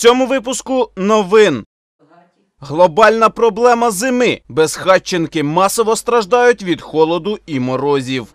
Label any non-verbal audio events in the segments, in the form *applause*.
цьому випуску новин. Глобальна проблема зими. Безхатченки масово страждають від холоду і морозів.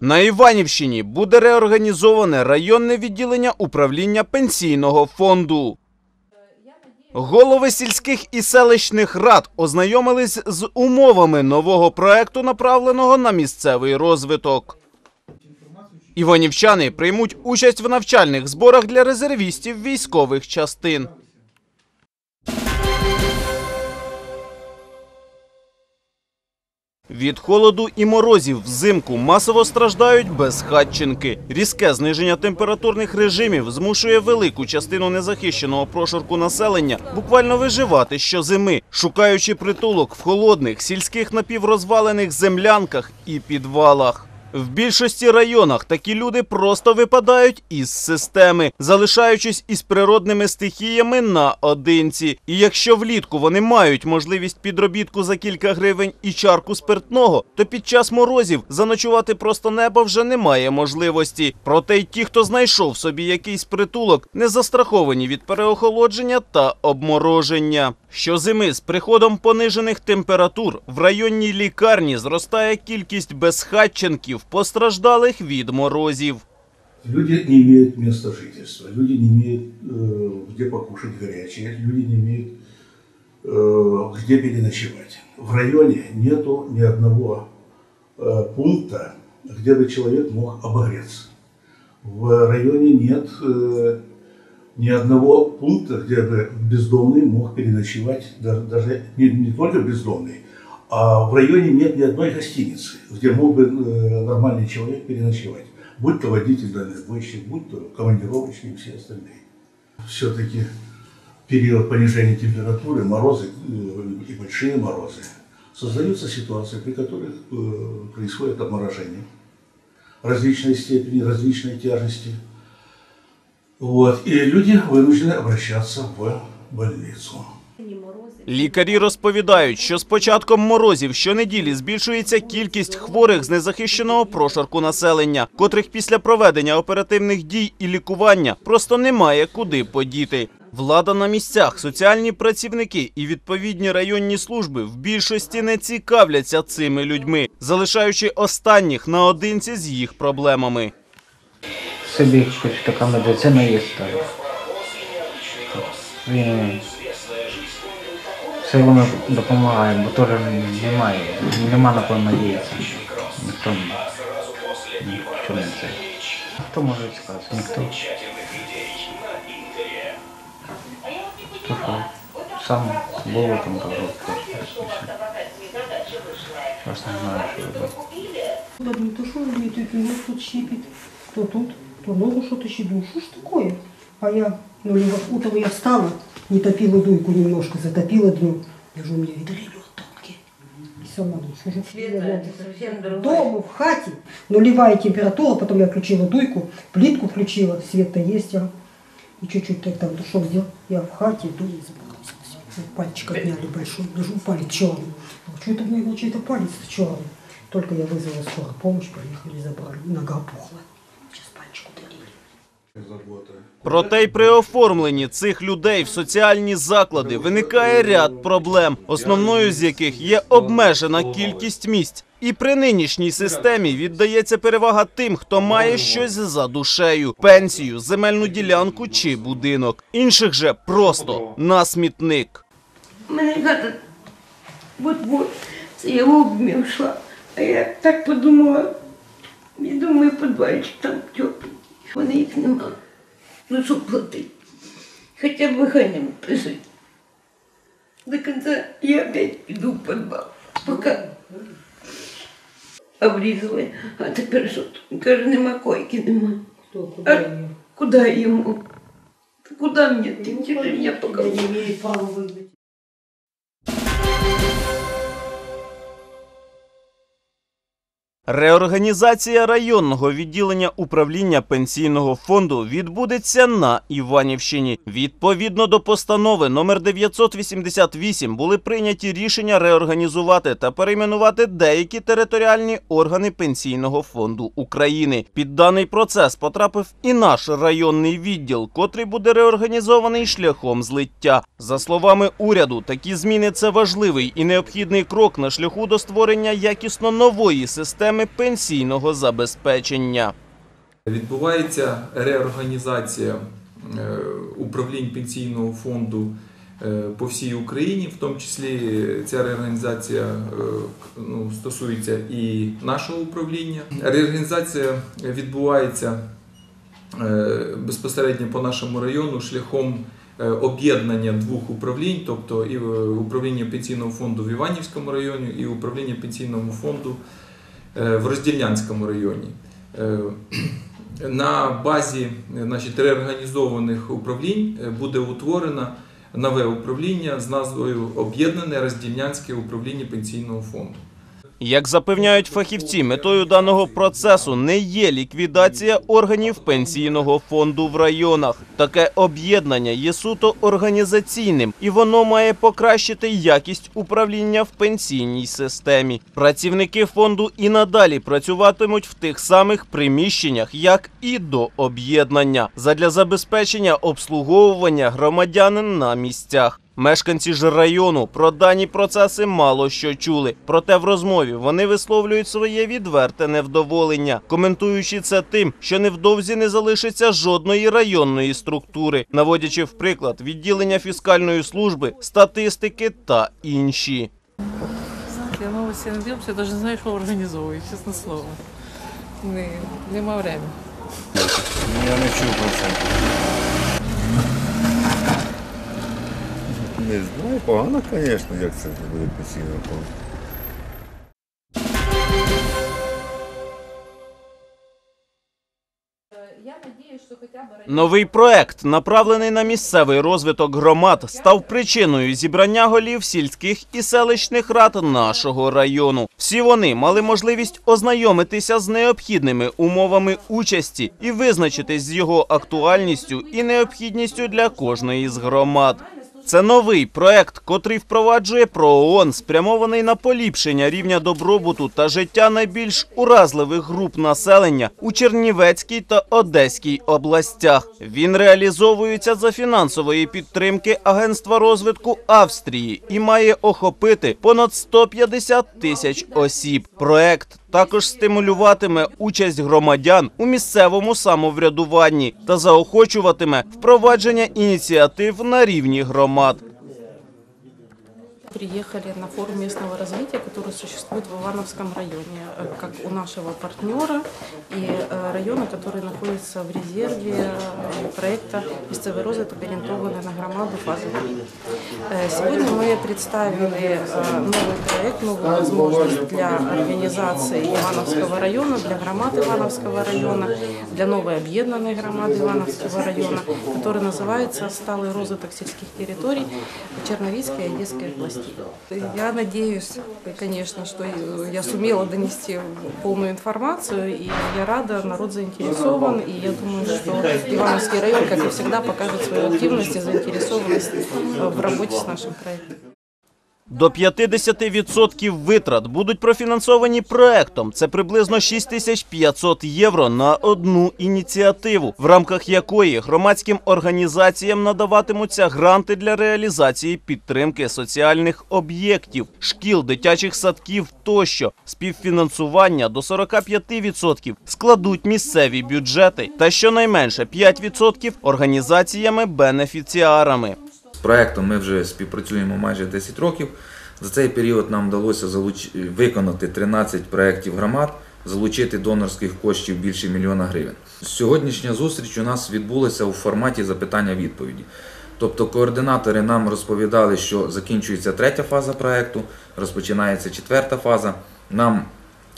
На Іванівщині буде реорганізоване районне відділення управління пенсійного фонду. Голови сільських і селищних рад ознайомились з умовами нового проекту, направленого на місцевий розвиток. Іванівчани приймуть участь в навчальних зборах для резервістів військових частин. Від холоду і морозів взимку масово страждають безхатченки. Різке зниження температурних режимів змушує велику частину незахищеного прошарку населення буквально виживати щозими, шукаючи притулок в холодних сільських напіврозвалених землянках і підвалах. В більшості районах такі люди просто випадають із системи, залишаючись із природними стихіями наодинці. І якщо влітку вони мають можливість підробітку за кілька гривень і чарку спиртного, то під час морозів заночувати просто неба вже немає можливості. Проте й ті, хто знайшов собі якийсь притулок, не застраховані від переохолодження та обмороження. Щозими з приходом понижених температур в районній лікарні зростає кількість безхатченків, мільйонів постраждалих від морозів. Люди не мають місця жительства, люди не мають э, де покушати гаряче, люди не мають э, де переночувати. В районі нету ні одного э, пункта, де би чоловік мог обогреться. В районі нет ни одного пункта, где бы бездомный мог переночевать, даже не, не только бездомный, а в районе нет ни одной гостиницы, где мог бы э, нормальный человек переночевать. Будь то водитель дальнобойщик, будь то командировочный и все остальные. Все-таки период понижения температуры, морозы э, и большие морозы, создаются ситуации, при которых э, происходит обморожение различной степени, различной тяжести. Вот. И люди вынуждены обращаться в больницу. Лікарі розповідають, що з початком морозів щонеділі збільшується кількість хворих з незахищеного прошарку населення, котрих після проведення оперативних дій і лікування просто немає куди подіти. Влада на місцях, соціальні працівники і відповідні районні служби в більшості не цікавляться цими людьми, залишаючи останніх наодинці з їх проблемами. собі хоч така медицина є стара. Він все воно допомагає, бо теж немає, нема на кого надіятися. Ніхто ніхто не це. Хто може сказати? Ніхто. То що сам було там просто. Зараз не знаю, що робити. Блин, то мне тут нос тут щипит, то тут, то ногу щипит. Ну что ж такое? А я, ну, либо утром я встала, не топила дуйку немножко, затопила днем. Лежу, у меня видали лед тонкий. И это совсем другое. Дома, в хате, нулевая температура, потом я включила дуйку, плитку включила, свет-то есть, а. И чуть-чуть так там душок сделал. Я в хате, дуй и заморозилась. Вот Пальчик отняли большой, даже палец черный. Что это у меня был чей-то палец черный. Только я вызвала скорую помощь, приехали, забрали. Нога пухла. Проте й при оформленні цих людей в соціальні заклади виникає ряд проблем, основною з яких є обмежена кількість місць. І при нинішній системі віддається перевага тим, хто має щось за душею: пенсію, земельну ділянку чи будинок. Інших же просто на смітник. Мене хата вот-вот, це я йшла. А я так подумала, я думаю, підвальчик там теплий. Вони їх нема. Ну що платить? Хоча б не присуть. До кінця я опять піду в підвал. Поки обрізали, а тепер що тут? Каже, нема койки, нема. Кто, А куди йому? Куди мені? Ти не имеет права выдать. Реорганізація районного відділення управління пенсійного фонду відбудеться на Іванівщині. Відповідно до постанови номер 988 були прийняті рішення реорганізувати та перейменувати деякі територіальні органи пенсійного фонду України. Під даний процес потрапив і наш районний відділ, котрий буде реорганізований шляхом злиття. За словами уряду, такі зміни це важливий і необхідний крок на шляху до створення якісно нової системи пенсійного забезпечення. Відбувається реорганізація е, управлінь пенсійного фонду е, по всій Україні, в тому числі ця реорганізація е, ну, стосується і нашого управління. Реорганізація відбувається безпосередньо по нашому району шляхом об'єднання двох управлінь, тобто і управління пенсійного фонду в Іванівському районі, і управління пенсійного фонду в Роздільнянському районі. Е, *clears throat* на базі е, значить, реорганізованих управлінь е, буде утворено нове управління з назвою Об'єднане Роздільнянське управління пенсійного фонду. Як запевняють фахівці, метою даного процесу не є ліквідація органів пенсійного фонду в районах. Таке об'єднання є суто організаційним, і воно має покращити якість управління в пенсійній системі. Працівники фонду і надалі працюватимуть в тих самих приміщеннях, як і до об'єднання, задля забезпечення обслуговування громадянин на місцях. Мешканці ж району про дані процеси мало що чули. Проте в розмові вони висловлюють своє відверте невдоволення, коментуючи це тим, що невдовзі не залишиться жодної районної структури, наводячи в приклад відділення фіскальної служби, статистики та інші. Знаєте, я новості не дивлюся, я навіть не знаю, що організовують, чесне слово. Не, нема времени. Я не чув про це. Не знаю, погано, звісно, як це буде постійно. Новий проект, направлений на місцевий розвиток громад, став причиною зібрання голів сільських і селищних рад нашого району. Всі вони мали можливість ознайомитися з необхідними умовами участі і визначитись з його актуальністю і необхідністю для кожної з громад. Це новий проект, котрий впроваджує ПРООН, спрямований на поліпшення рівня добробуту та життя найбільш уразливих груп населення у Чернівецькій та Одеській областях. Він реалізовується за фінансової підтримки Агентства розвитку Австрії і має охопити понад 150 тисяч осіб. Проект також стимулюватиме участь громадян у місцевому самоврядуванні та заохочуватиме впровадження ініціатив на рівні громад. Приехали на форум местного развития, который существует в Ивановском районе, э, как у нашего партнера и э, района, который находится в резерве э, проекта «Місцевий розвиток орієнтований на громаду фазы 3». Э, Сегодня мы представили э, новый проект, новую возможность для организации Ивановского района, для громад Ивановского района, для новой объединенной громады Ивановского района, который называется «Сталый розвиток сельских территорий Черновицкой и Одесской областей». Я надеюсь, конечно, что я сумела донести полную информацию, и я рада, народ заинтересован, и я думаю, что Ивановский район, как и всегда, покажет свою активность и заинтересованность в работе с нашим проектом. До 50% витрат будуть профінансовані проектом. Це приблизно 6500 євро на одну ініціативу, в рамках якої громадським організаціям надаватимуться гранти для реалізації підтримки соціальних об'єктів, шкіл, дитячих садків тощо. Співфінансування до 45% складуть місцеві бюджети та щонайменше 5% організаціями-бенефіціарами. З проектом ми вже співпрацюємо майже 10 років. За цей період нам вдалося виконати 13 проєктів громад, залучити донорських коштів більше мільйона гривень. Сьогоднішня зустріч у нас відбулася у форматі запитання-відповіді. Тобто координатори нам розповідали, що закінчується третя фаза проєкту, розпочинається четверта фаза. Нам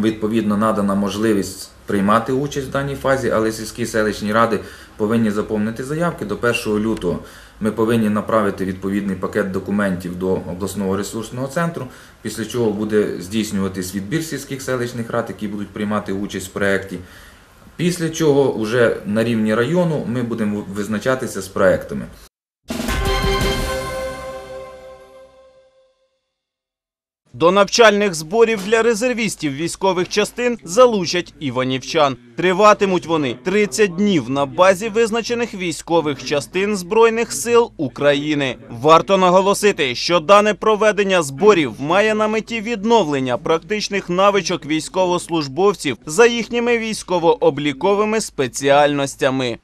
відповідно надана можливість приймати участь в даній фазі, але сільські селищні ради повинні заповнити заявки до 1 лютого Ми повинні направити відповідний пакет документів до обласного ресурсного центру, після чого буде здійснюватись відбір сільських селищних рад, які будуть приймати участь в проєкті. Після чого вже на рівні району ми будемо визначатися з проектами. До навчальних зборів для резервістів військових частин залучать іванівчан. Триватимуть вони 30 днів на базі визначених військових частин Збройних сил України. Варто наголосити, що дане проведення зборів має на меті відновлення практичних навичок військовослужбовців за їхніми військово-обліковими спеціальностями.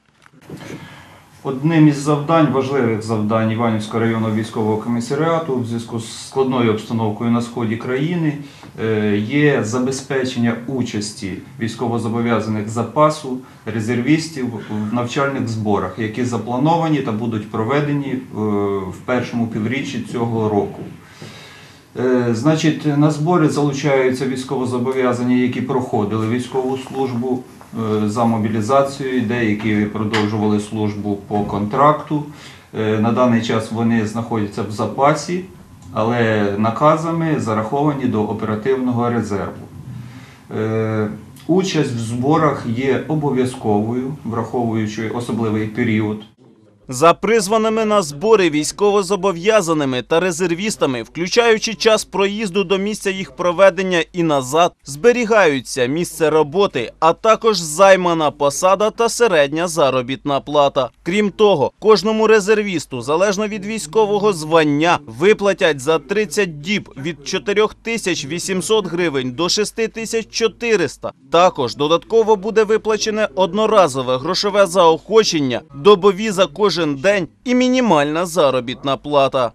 Одним із завдань, важливих завдань Іванівського районного військового комісаріату в зв'язку з складною обстановкою на сході країни е, є забезпечення участі військовозобов'язаних запасу резервістів в навчальних зборах, які заплановані та будуть проведені е, в першому півріччі цього року. Е, Значить, на збори залучаються військовозобов'язані, які проходили військову службу за мобілізацією, деякі продовжували службу по контракту. Е, На даний час вони знаходяться в запасі, але наказами зараховані до оперативного резерву. Е, Участь в зборах є обов'язковою, враховуючи особливий період. За призваними на збори військовозобов'язаними та резервістами, включаючи час проїзду до місця їх проведення і назад, зберігаються місце роботи, а також займана посада та середня заробітна плата. Крім того, кожному резервісту, залежно від військового звання, виплатять за 30 діб від 4800 гривень до 6400. Також додатково буде виплачене одноразове грошове заохочення, добові за кожен день і мінімальна заробітна плата.